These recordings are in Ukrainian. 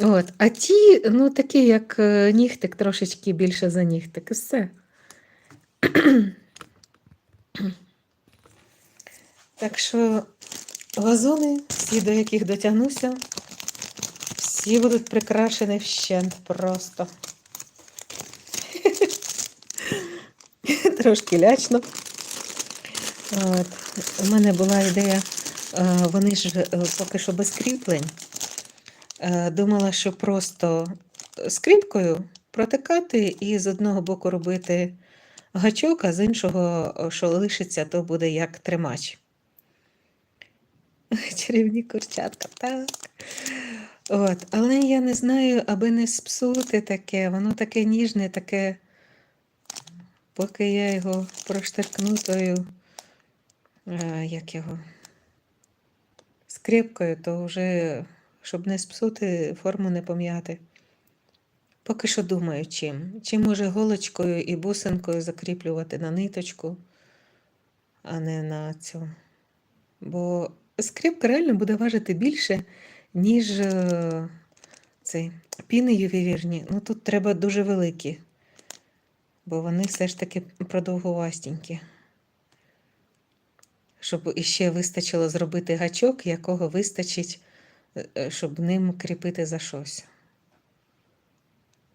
От. А ті, ну, такі, як е, нігтик, трошечки більше за нігтик, і все. Так що вазони, всі, до яких дотягнуся, всі будуть прикрашені вщент просто. Трошки лячно. От. У мене була ідея, е, вони ж е, поки що без кріплень. Е, Думала, що просто скріпкою протикати і з одного боку робити гачок, а з іншого, що лишиться, то буде як тримач. Чарівні курчатка, так. От. Але я не знаю, аби не спсути таке, воно таке ніжне, таке, поки я його проштиркну тою, е, як його, скріпкою, то вже, щоб не спсути, форму не пом'яти. Поки що думаю, чим. Чи може голочкою і бусинкою закріплювати на ниточку, а не на цю. Бо скріпка реально буде важити більше, ніж е, цей, піни ювелірні. Ну тут треба дуже великі, бо вони все ж таки продовгувастенькі. Щоб іще вистачило зробити гачок, якого вистачить, щоб ним кріпити за щось.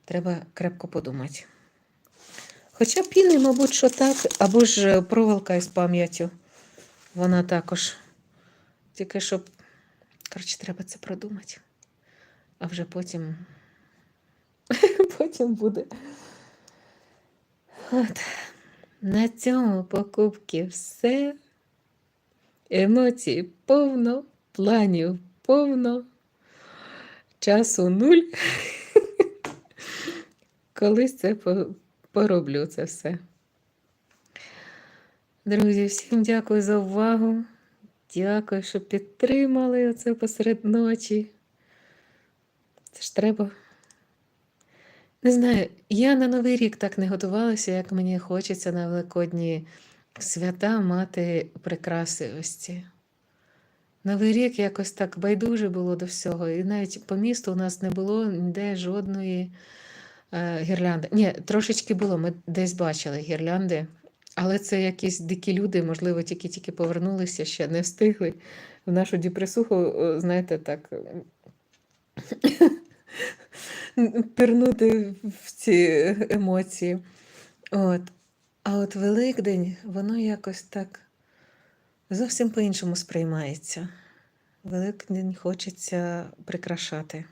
Треба крепко подумати. Хоча піни, мабуть, що так, або ж е, проволока із пам'яттю. Вона також. Тільки щоб, коротше, треба це продумати. А вже потім. потім буде. От. На цьому покупки все. Емоцій повно, планів повно, часу нуль. Колись це пороблю це все. Друзі, всім дякую за увагу. Дякую, що підтримали оце посеред ночі. Це ж треба. Не знаю, я на Новий рік так не готувалася, як мені хочеться на Великодні свята мати прикраси ось ці. Новий рік якось так байдуже було до всього. І навіть по місту у нас не було ніде жодної е, гірлянди. Ні, трошечки було, ми десь бачили гірлянди, але це якісь дикі люди, можливо, тільки-тільки повернулися, ще не встигли. В нашу діпресуху, знаєте, так. пірнути в ці емоції. От. А от Великдень, воно якось так зовсім по-іншому сприймається. Великдень хочеться прикрашати.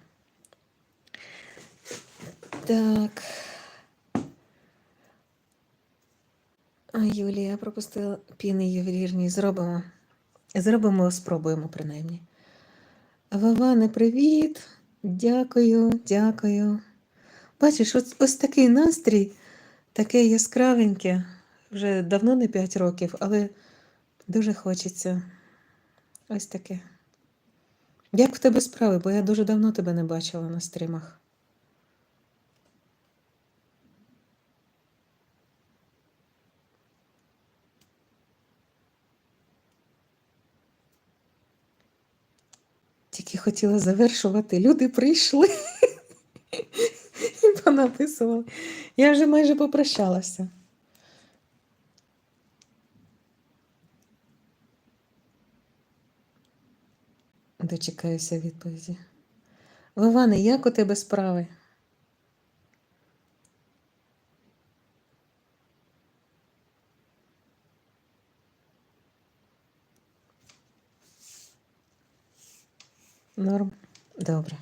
Так. А Юлія пропустила піни ювелірні. Зробимо. Зробимо, спробуємо принаймні. Воване, привіт! Дякую, дякую. Бачиш, ось, ось такий настрій, таке яскравеньке. Вже давно не 5 років, але дуже хочеться. Ось таке. Як в тебе справи? Бо я дуже давно тебе не бачила на стрімах. Тільки хотіла завершувати. Люди прийшли і понаписували. Я вже майже попрощалася. Дочекаюся відповіді. Воване, як у тебе справи? Норм. Добре.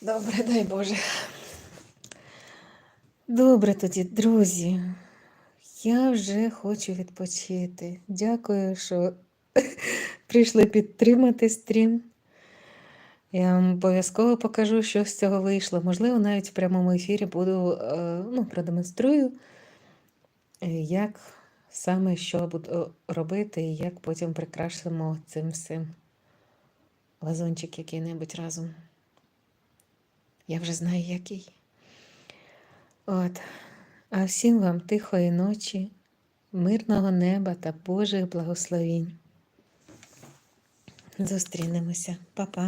Добре, дай Боже. Добре тоді, друзі. Я вже хочу відпочити. Дякую, що прийшли підтримати стрім. Я вам обов'язково покажу, що з цього вийшло. Можливо, навіть в прямому ефірі буду е, ну, продемонструю, е, як саме що буду робити і як потім прикрасимо цим всім вазончик який-небудь разом. Я вже знаю, який. От. А всім вам тихої ночі, мирного неба та Божих благословінь. Зустрінемося. Па-па.